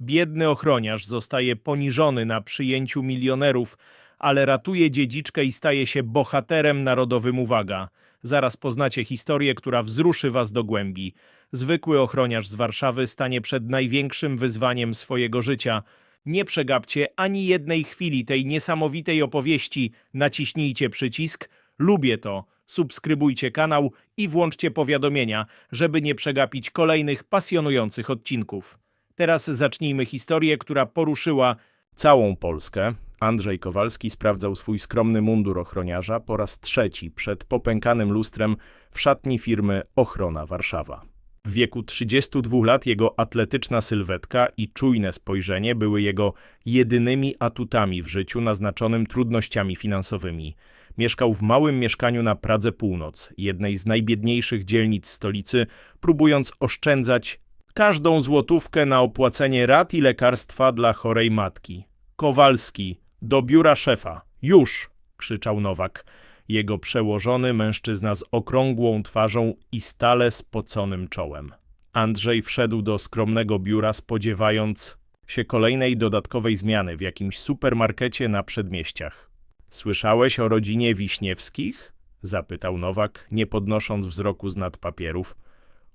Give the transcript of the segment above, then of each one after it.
Biedny ochroniarz zostaje poniżony na przyjęciu milionerów, ale ratuje dziedziczkę i staje się bohaterem narodowym uwaga. Zaraz poznacie historię, która wzruszy was do głębi. Zwykły ochroniarz z Warszawy stanie przed największym wyzwaniem swojego życia. Nie przegapcie ani jednej chwili tej niesamowitej opowieści. Naciśnijcie przycisk Lubię to. Subskrybujcie kanał i włączcie powiadomienia, żeby nie przegapić kolejnych pasjonujących odcinków. Teraz zacznijmy historię, która poruszyła całą Polskę. Andrzej Kowalski sprawdzał swój skromny mundur ochroniarza po raz trzeci przed popękanym lustrem w szatni firmy Ochrona Warszawa. W wieku 32 lat jego atletyczna sylwetka i czujne spojrzenie były jego jedynymi atutami w życiu naznaczonym trudnościami finansowymi. Mieszkał w małym mieszkaniu na Pradze Północ, jednej z najbiedniejszych dzielnic stolicy, próbując oszczędzać każdą złotówkę na opłacenie rat i lekarstwa dla chorej matki. Kowalski, do biura szefa. Już! krzyczał Nowak. Jego przełożony mężczyzna z okrągłą twarzą i stale spoconym czołem. Andrzej wszedł do skromnego biura, spodziewając się kolejnej dodatkowej zmiany w jakimś supermarkecie na przedmieściach. Słyszałeś o rodzinie Wiśniewskich? zapytał Nowak, nie podnosząc wzroku z nad papierów.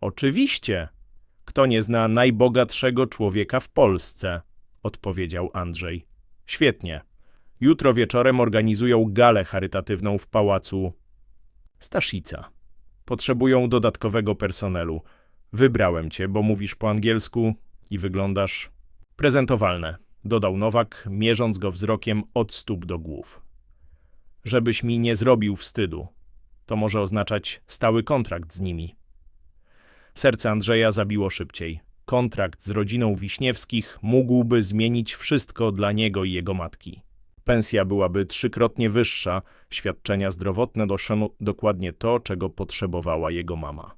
Oczywiście. Kto nie zna najbogatszego człowieka w Polsce? odpowiedział Andrzej. Świetnie. Jutro wieczorem organizują galę charytatywną w pałacu Staszica. Potrzebują dodatkowego personelu. Wybrałem cię, bo mówisz po angielsku i wyglądasz prezentowalne, dodał Nowak, mierząc go wzrokiem od stóp do głów. Żebyś mi nie zrobił wstydu. To może oznaczać stały kontrakt z nimi. Serce Andrzeja zabiło szybciej. Kontrakt z rodziną Wiśniewskich mógłby zmienić wszystko dla niego i jego matki. Pensja byłaby trzykrotnie wyższa, świadczenia zdrowotne doszło dokładnie to, czego potrzebowała jego mama.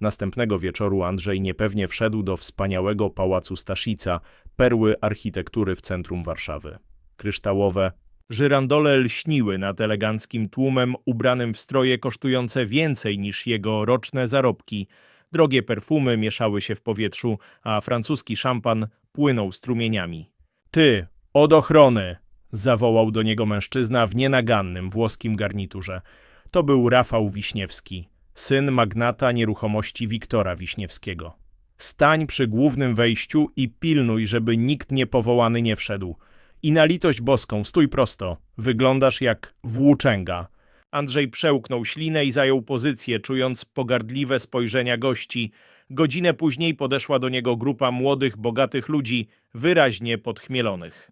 Następnego wieczoru Andrzej niepewnie wszedł do wspaniałego pałacu Staszica, perły architektury w centrum Warszawy. Kryształowe, żyrandole lśniły nad eleganckim tłumem ubranym w stroje kosztujące więcej niż jego roczne zarobki. Drogie perfumy mieszały się w powietrzu, a francuski szampan płynął strumieniami. Ty, od ochrony! zawołał do niego mężczyzna w nienagannym włoskim garniturze. To był Rafał Wiśniewski, syn magnata nieruchomości Wiktora Wiśniewskiego. Stań przy głównym wejściu i pilnuj, żeby nikt niepowołany nie wszedł. I na litość boską, stój prosto. Wyglądasz jak włóczęga. Andrzej przełknął ślinę i zajął pozycję, czując pogardliwe spojrzenia gości. Godzinę później podeszła do niego grupa młodych, bogatych ludzi, wyraźnie podchmielonych.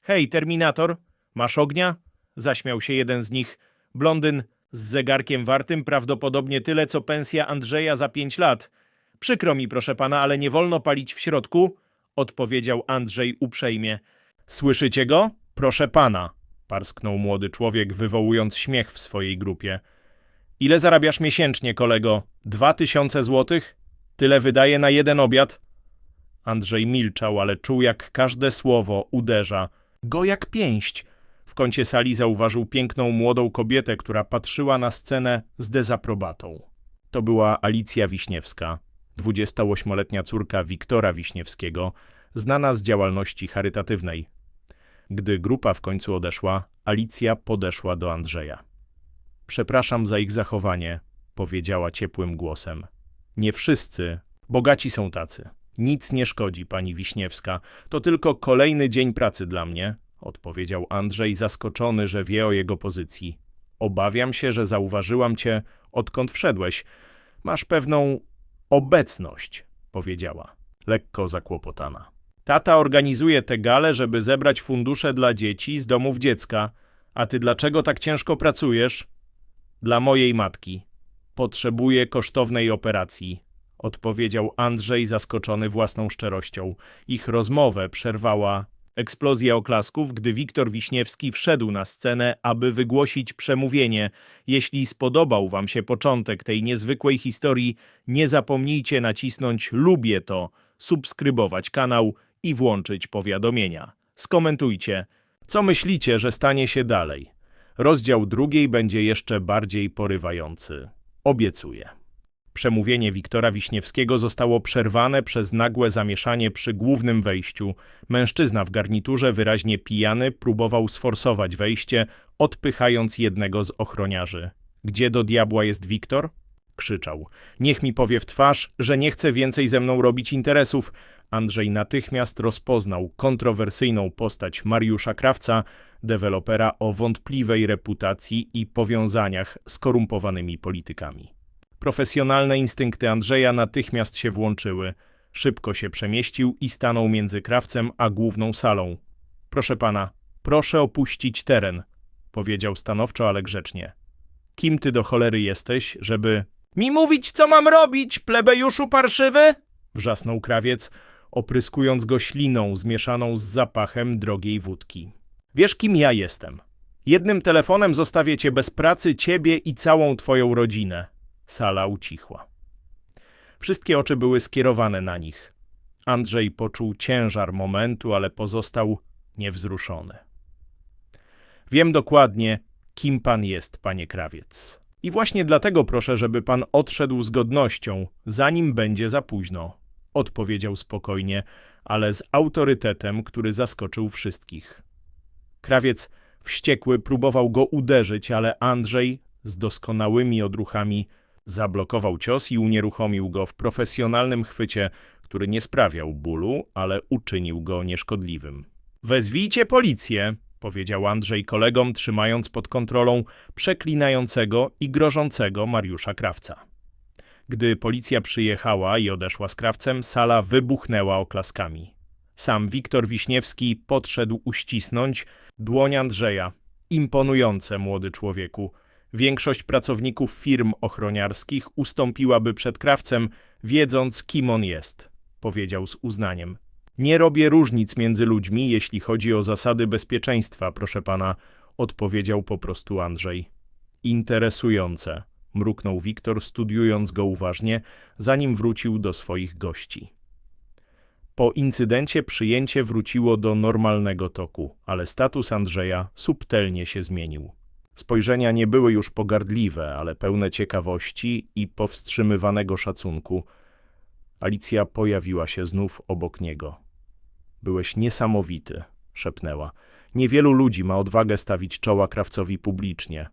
Hej, Terminator, masz ognia? Zaśmiał się jeden z nich. Blondyn z zegarkiem wartym prawdopodobnie tyle, co pensja Andrzeja za pięć lat. Przykro mi, proszę pana, ale nie wolno palić w środku, odpowiedział Andrzej uprzejmie. Słyszycie go? Proszę pana, parsknął młody człowiek, wywołując śmiech w swojej grupie. Ile zarabiasz miesięcznie, kolego? Dwa tysiące złotych? Tyle wydaje na jeden obiad? Andrzej milczał, ale czuł, jak każde słowo uderza go jak pięść. W kącie sali zauważył piękną młodą kobietę, która patrzyła na scenę z dezaprobatą. To była Alicja Wiśniewska, 28-letnia córka Wiktora Wiśniewskiego, znana z działalności charytatywnej. Gdy grupa w końcu odeszła, Alicja podeszła do Andrzeja. Przepraszam za ich zachowanie, powiedziała ciepłym głosem. Nie wszyscy, bogaci są tacy. Nic nie szkodzi, pani Wiśniewska. To tylko kolejny dzień pracy dla mnie, odpowiedział Andrzej, zaskoczony, że wie o jego pozycji. Obawiam się, że zauważyłam cię, odkąd wszedłeś. Masz pewną obecność, powiedziała, lekko zakłopotana. Tata organizuje tę galę, żeby zebrać fundusze dla dzieci z domów dziecka. A ty dlaczego tak ciężko pracujesz? Dla mojej matki. Potrzebuję kosztownej operacji, odpowiedział Andrzej zaskoczony własną szczerością. Ich rozmowę przerwała eksplozja oklasków, gdy Wiktor Wiśniewski wszedł na scenę, aby wygłosić przemówienie. Jeśli spodobał wam się początek tej niezwykłej historii, nie zapomnijcie nacisnąć lubię to, subskrybować kanał i włączyć powiadomienia. Skomentujcie, co myślicie, że stanie się dalej. Rozdział drugiej będzie jeszcze bardziej porywający. Obiecuję. Przemówienie Wiktora Wiśniewskiego zostało przerwane przez nagłe zamieszanie przy głównym wejściu. Mężczyzna w garniturze, wyraźnie pijany, próbował sforsować wejście, odpychając jednego z ochroniarzy. Gdzie do diabła jest Wiktor? Krzyczał. Niech mi powie w twarz, że nie chce więcej ze mną robić interesów. Andrzej natychmiast rozpoznał kontrowersyjną postać Mariusza Krawca, dewelopera o wątpliwej reputacji i powiązaniach z korumpowanymi politykami. Profesjonalne instynkty Andrzeja natychmiast się włączyły. Szybko się przemieścił i stanął między krawcem a główną salą. Proszę pana, proszę opuścić teren, powiedział stanowczo, ale grzecznie. Kim ty do cholery jesteś, żeby... Mi mówić, co mam robić, plebejuszu parszywy? Wrzasnął krawiec, opryskując go śliną zmieszaną z zapachem drogiej wódki. Wiesz, kim ja jestem. Jednym telefonem zostawię cię bez pracy, ciebie i całą twoją rodzinę. Sala ucichła. Wszystkie oczy były skierowane na nich. Andrzej poczuł ciężar momentu, ale pozostał niewzruszony. Wiem dokładnie, kim pan jest, panie krawiec. I właśnie dlatego proszę, żeby pan odszedł z godnością, zanim będzie za późno. Odpowiedział spokojnie, ale z autorytetem, który zaskoczył wszystkich. Krawiec wściekły próbował go uderzyć, ale Andrzej z doskonałymi odruchami zablokował cios i unieruchomił go w profesjonalnym chwycie, który nie sprawiał bólu, ale uczynił go nieszkodliwym. Wezwijcie policję, powiedział Andrzej kolegom, trzymając pod kontrolą przeklinającego i grożącego Mariusza Krawca. Gdy policja przyjechała i odeszła z krawcem, sala wybuchnęła oklaskami. Sam Wiktor Wiśniewski podszedł uścisnąć dłoń Andrzeja. Imponujące, młody człowieku. Większość pracowników firm ochroniarskich ustąpiłaby przed krawcem, wiedząc, kim on jest, powiedział z uznaniem. Nie robię różnic między ludźmi, jeśli chodzi o zasady bezpieczeństwa, proszę pana, odpowiedział po prostu Andrzej. Interesujące, mruknął Wiktor, studiując go uważnie, zanim wrócił do swoich gości. Po incydencie przyjęcie wróciło do normalnego toku, ale status Andrzeja subtelnie się zmienił. Spojrzenia nie były już pogardliwe, ale pełne ciekawości i powstrzymywanego szacunku. Alicja pojawiła się znów obok niego. Byłeś niesamowity, szepnęła. Niewielu ludzi ma odwagę stawić czoła krawcowi publicznie.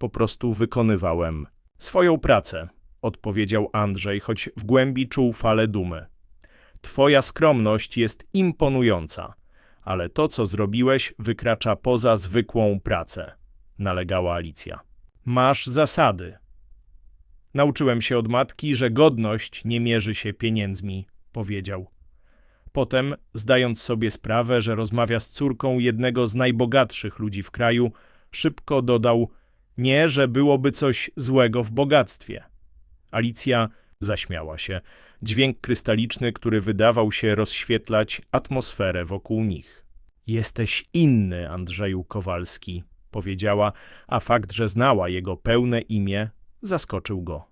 Po prostu wykonywałem swoją pracę, odpowiedział Andrzej, choć w głębi czuł falę dumy. Twoja skromność jest imponująca, ale to, co zrobiłeś, wykracza poza zwykłą pracę, nalegała Alicja. Masz zasady. Nauczyłem się od matki, że godność nie mierzy się pieniędzmi, powiedział. Potem, zdając sobie sprawę, że rozmawia z córką jednego z najbogatszych ludzi w kraju, szybko dodał: Nie, że byłoby coś złego w bogactwie. Alicja zaśmiała się. Dźwięk krystaliczny, który wydawał się rozświetlać atmosferę wokół nich. Jesteś inny, Andrzeju Kowalski, powiedziała, a fakt, że znała jego pełne imię, zaskoczył go.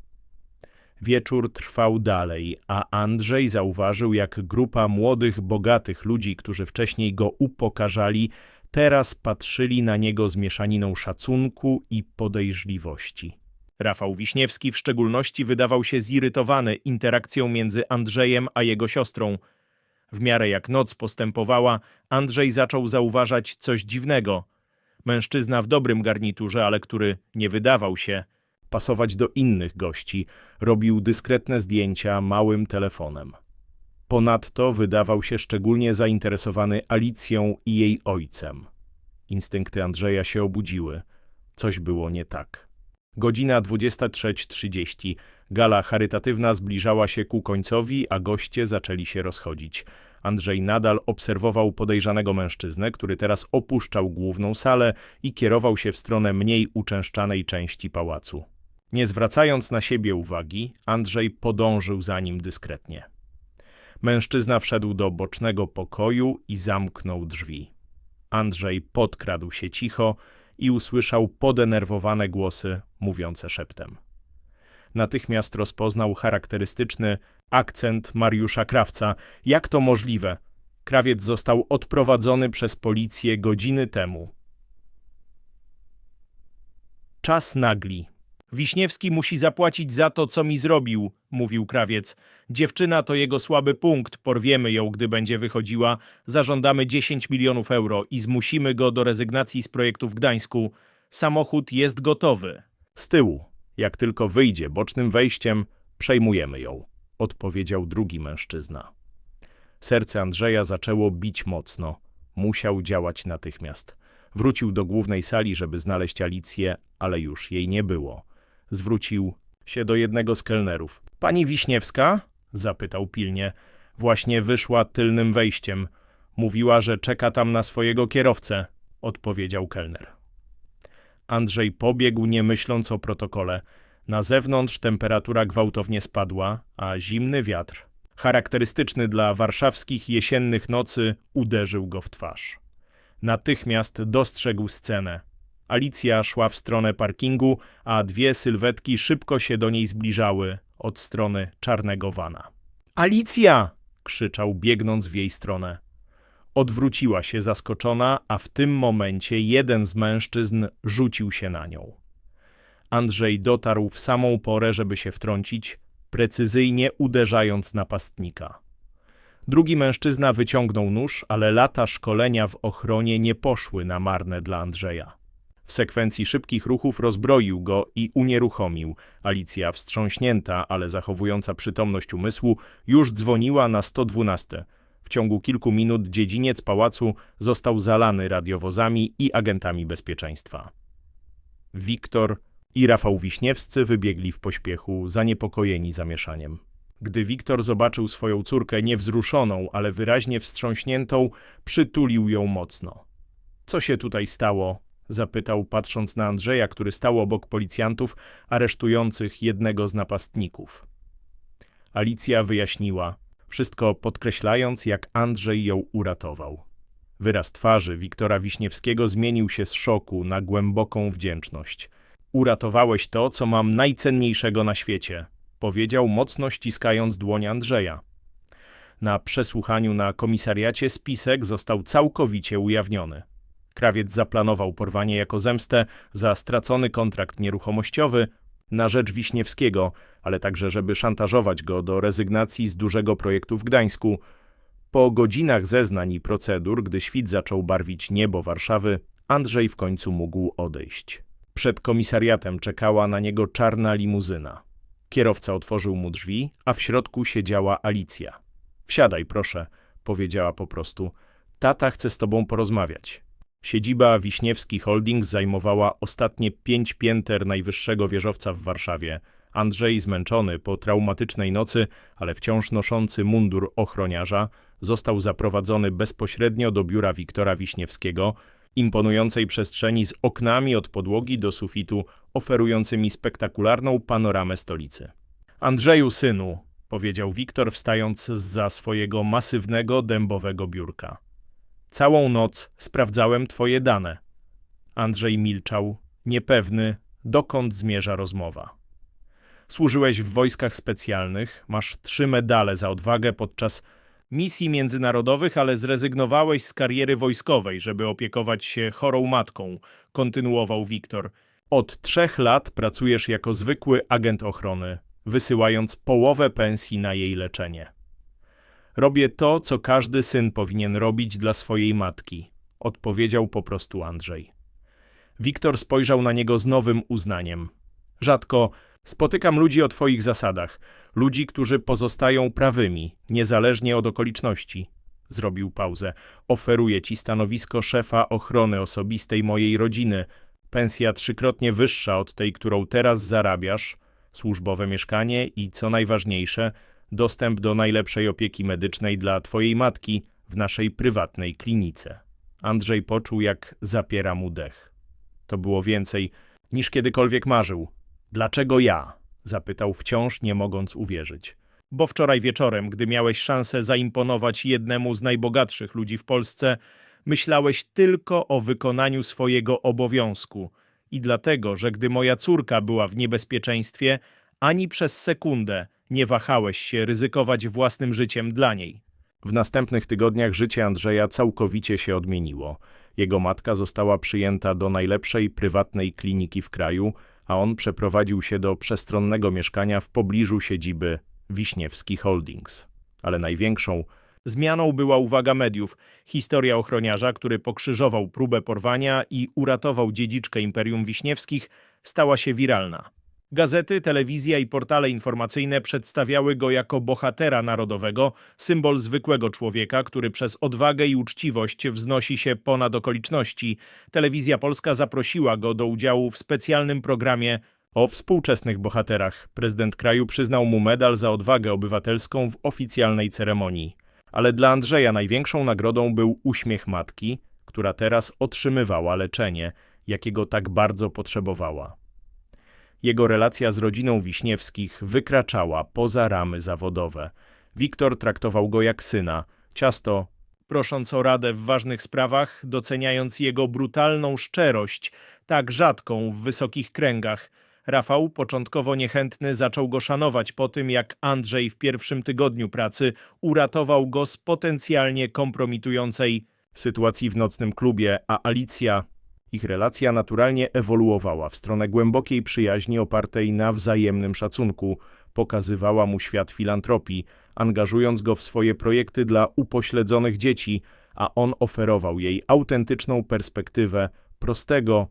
Wieczór trwał dalej, a Andrzej zauważył, jak grupa młodych, bogatych ludzi, którzy wcześniej go upokarzali, teraz patrzyli na niego z mieszaniną szacunku i podejrzliwości. Rafał Wiśniewski w szczególności wydawał się zirytowany interakcją między Andrzejem a jego siostrą. W miarę jak noc postępowała, Andrzej zaczął zauważać coś dziwnego. Mężczyzna w dobrym garniturze, ale który nie wydawał się pasować do innych gości, robił dyskretne zdjęcia małym telefonem. Ponadto wydawał się szczególnie zainteresowany Alicją i jej ojcem. Instynkty Andrzeja się obudziły. Coś było nie tak. Godzina 23.30. Gala charytatywna zbliżała się ku końcowi, a goście zaczęli się rozchodzić. Andrzej nadal obserwował podejrzanego mężczyznę, który teraz opuszczał główną salę i kierował się w stronę mniej uczęszczanej części pałacu. Nie zwracając na siebie uwagi, Andrzej podążył za nim dyskretnie. Mężczyzna wszedł do bocznego pokoju i zamknął drzwi. Andrzej podkradł się cicho i usłyszał podenerwowane głosy mówiące szeptem. Natychmiast rozpoznał charakterystyczny akcent Mariusza Krawca. Jak to możliwe? Krawiec został odprowadzony przez policję godziny temu. Czas nagli, Wiśniewski musi zapłacić za to, co mi zrobił, mówił krawiec. Dziewczyna to jego słaby punkt, porwiemy ją, gdy będzie wychodziła, zażądamy 10 milionów euro i zmusimy go do rezygnacji z projektu w Gdańsku. Samochód jest gotowy. Z tyłu, jak tylko wyjdzie bocznym wejściem, przejmujemy ją, odpowiedział drugi mężczyzna. Serce Andrzeja zaczęło bić mocno. Musiał działać natychmiast. Wrócił do głównej sali, żeby znaleźć Alicję, ale już jej nie było. Zwrócił się do jednego z kelnerów. Pani Wiśniewska? zapytał pilnie. Właśnie wyszła tylnym wejściem. Mówiła, że czeka tam na swojego kierowcę, odpowiedział kelner. Andrzej pobiegł, nie myśląc o protokole. Na zewnątrz temperatura gwałtownie spadła, a zimny wiatr, charakterystyczny dla warszawskich jesiennych nocy, uderzył go w twarz. Natychmiast dostrzegł scenę. Alicja szła w stronę parkingu, a dwie sylwetki szybko się do niej zbliżały od strony czarnego wana. Alicja! krzyczał, biegnąc w jej stronę. Odwróciła się zaskoczona, a w tym momencie jeden z mężczyzn rzucił się na nią. Andrzej dotarł w samą porę, żeby się wtrącić, precyzyjnie uderzając napastnika. Drugi mężczyzna wyciągnął nóż, ale lata szkolenia w ochronie nie poszły na marne dla Andrzeja. W sekwencji szybkich ruchów rozbroił go i unieruchomił. Alicja, wstrząśnięta, ale zachowująca przytomność umysłu, już dzwoniła na 112. W ciągu kilku minut dziedziniec pałacu został zalany radiowozami i agentami bezpieczeństwa. Wiktor i Rafał Wiśniewscy wybiegli w pośpiechu, zaniepokojeni zamieszaniem. Gdy Wiktor zobaczył swoją córkę niewzruszoną, ale wyraźnie wstrząśniętą, przytulił ją mocno. Co się tutaj stało? Zapytał, patrząc na Andrzeja, który stał obok policjantów aresztujących jednego z napastników. Alicja wyjaśniła, wszystko podkreślając, jak Andrzej ją uratował. Wyraz twarzy Wiktora Wiśniewskiego zmienił się z szoku na głęboką wdzięczność. Uratowałeś to, co mam najcenniejszego na świecie, powiedział, mocno ściskając dłoń Andrzeja. Na przesłuchaniu na komisariacie spisek został całkowicie ujawniony. Krawiec zaplanował porwanie jako zemstę za stracony kontrakt nieruchomościowy na rzecz Wiśniewskiego, ale także żeby szantażować go do rezygnacji z dużego projektu w Gdańsku. Po godzinach zeznań i procedur, gdy świt zaczął barwić niebo Warszawy, Andrzej w końcu mógł odejść. Przed komisariatem czekała na niego czarna limuzyna. Kierowca otworzył mu drzwi, a w środku siedziała Alicja. Wsiadaj, proszę, powiedziała po prostu. Tata chce z tobą porozmawiać. Siedziba Wiśniewski Holding zajmowała ostatnie pięć pięter najwyższego wieżowca w Warszawie. Andrzej, zmęczony po traumatycznej nocy, ale wciąż noszący mundur ochroniarza, został zaprowadzony bezpośrednio do biura Wiktora Wiśniewskiego, imponującej przestrzeni z oknami od podłogi do sufitu, oferującymi spektakularną panoramę stolicy. Andrzeju, synu, powiedział Wiktor, wstając za swojego masywnego, dębowego biurka. Całą noc sprawdzałem twoje dane. Andrzej milczał, niepewny, dokąd zmierza rozmowa. Służyłeś w wojskach specjalnych, masz trzy medale za odwagę podczas misji międzynarodowych, ale zrezygnowałeś z kariery wojskowej, żeby opiekować się chorą matką, kontynuował Wiktor. Od trzech lat pracujesz jako zwykły agent ochrony, wysyłając połowę pensji na jej leczenie. Robię to, co każdy syn powinien robić dla swojej matki, odpowiedział po prostu Andrzej. Wiktor spojrzał na niego z nowym uznaniem. Rzadko spotykam ludzi o twoich zasadach, ludzi, którzy pozostają prawymi, niezależnie od okoliczności. Zrobił pauzę. Oferuję ci stanowisko szefa ochrony osobistej mojej rodziny. Pensja trzykrotnie wyższa od tej, którą teraz zarabiasz, służbowe mieszkanie i, co najważniejsze, dostęp do najlepszej opieki medycznej dla twojej matki w naszej prywatnej klinice. Andrzej poczuł, jak zapiera mu dech. To było więcej niż kiedykolwiek marzył. Dlaczego ja? zapytał wciąż, nie mogąc uwierzyć. Bo wczoraj wieczorem, gdy miałeś szansę zaimponować jednemu z najbogatszych ludzi w Polsce, myślałeś tylko o wykonaniu swojego obowiązku. I dlatego, że gdy moja córka była w niebezpieczeństwie, ani przez sekundę nie wahałeś się ryzykować własnym życiem dla niej. W następnych tygodniach życie Andrzeja całkowicie się odmieniło. Jego matka została przyjęta do najlepszej prywatnej kliniki w kraju, a on przeprowadził się do przestronnego mieszkania w pobliżu siedziby Wiśniewski Holdings. Ale największą Zmianą była uwaga mediów. Historia ochroniarza, który pokrzyżował próbę porwania i uratował dziedziczkę Imperium Wiśniewskich, stała się wiralna. Gazety, telewizja i portale informacyjne przedstawiały go jako bohatera narodowego, symbol zwykłego człowieka, który przez odwagę i uczciwość wznosi się ponad okoliczności. Telewizja polska zaprosiła go do udziału w specjalnym programie o współczesnych bohaterach. Prezydent kraju przyznał mu medal za odwagę obywatelską w oficjalnej ceremonii. Ale dla Andrzeja największą nagrodą był uśmiech matki, która teraz otrzymywała leczenie, jakiego tak bardzo potrzebowała. Jego relacja z rodziną Wiśniewskich wykraczała poza ramy zawodowe. Wiktor traktował go jak syna. Ciasto prosząc o radę w ważnych sprawach, doceniając jego brutalną szczerość, tak rzadką w wysokich kręgach. Rafał, początkowo niechętny, zaczął go szanować po tym, jak Andrzej w pierwszym tygodniu pracy uratował go z potencjalnie kompromitującej sytuacji w nocnym klubie, a Alicja, ich relacja naturalnie ewoluowała w stronę głębokiej przyjaźni opartej na wzajemnym szacunku. Pokazywała mu świat filantropii, angażując go w swoje projekty dla upośledzonych dzieci, a on oferował jej autentyczną perspektywę prostego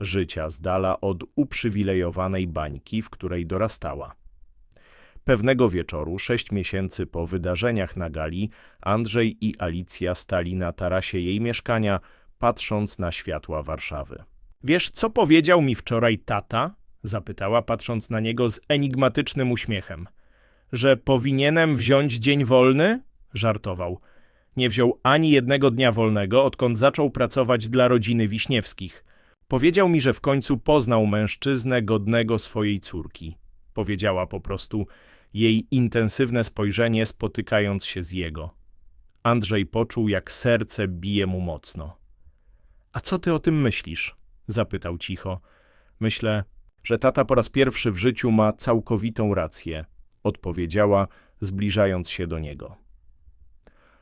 życia z dala od uprzywilejowanej bańki, w której dorastała. Pewnego wieczoru, sześć miesięcy po wydarzeniach na gali, Andrzej i Alicja stali na tarasie jej mieszkania, patrząc na światła Warszawy. Wiesz, co powiedział mi wczoraj tata? Zapytała, patrząc na niego z enigmatycznym uśmiechem. Że powinienem wziąć dzień wolny? Żartował. Nie wziął ani jednego dnia wolnego, odkąd zaczął pracować dla rodziny Wiśniewskich. Powiedział mi, że w końcu poznał mężczyznę godnego swojej córki. Powiedziała po prostu jej intensywne spojrzenie spotykając się z jego. Andrzej poczuł, jak serce bije mu mocno. A co ty o tym myślisz? zapytał cicho. Myślę, że tata po raz pierwszy w życiu ma całkowitą rację, odpowiedziała, zbliżając się do niego.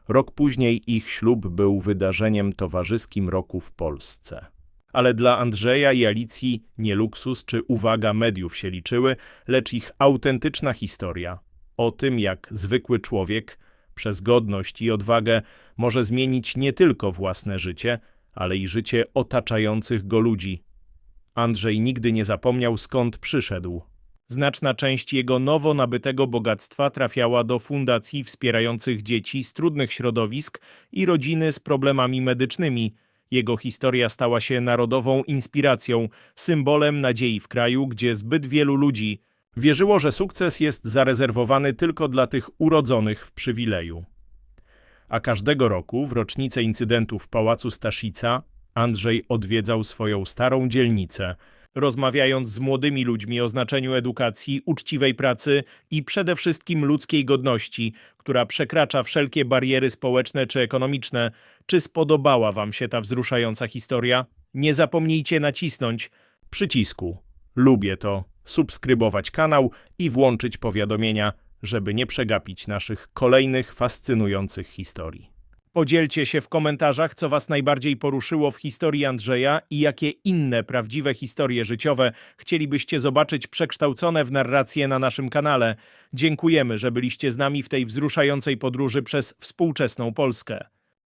Rok później ich ślub był wydarzeniem towarzyskim roku w Polsce. Ale dla Andrzeja i Alicji nie luksus czy uwaga mediów się liczyły, lecz ich autentyczna historia o tym, jak zwykły człowiek przez godność i odwagę może zmienić nie tylko własne życie, ale i życie otaczających go ludzi. Andrzej nigdy nie zapomniał, skąd przyszedł. Znaczna część jego nowo nabytego bogactwa trafiała do fundacji wspierających dzieci z trudnych środowisk i rodziny z problemami medycznymi. Jego historia stała się narodową inspiracją, symbolem nadziei w kraju, gdzie zbyt wielu ludzi wierzyło, że sukces jest zarezerwowany tylko dla tych urodzonych w przywileju a każdego roku w rocznicę incydentu w Pałacu Staszica Andrzej odwiedzał swoją starą dzielnicę, rozmawiając z młodymi ludźmi o znaczeniu edukacji, uczciwej pracy i przede wszystkim ludzkiej godności, która przekracza wszelkie bariery społeczne czy ekonomiczne. Czy spodobała Wam się ta wzruszająca historia? Nie zapomnijcie nacisnąć przycisku. Lubię to, subskrybować kanał i włączyć powiadomienia – żeby nie przegapić naszych kolejnych fascynujących historii. Podzielcie się w komentarzach, co Was najbardziej poruszyło w historii Andrzeja i jakie inne prawdziwe historie życiowe chcielibyście zobaczyć przekształcone w narrację na naszym kanale. Dziękujemy, że byliście z nami w tej wzruszającej podróży przez współczesną Polskę.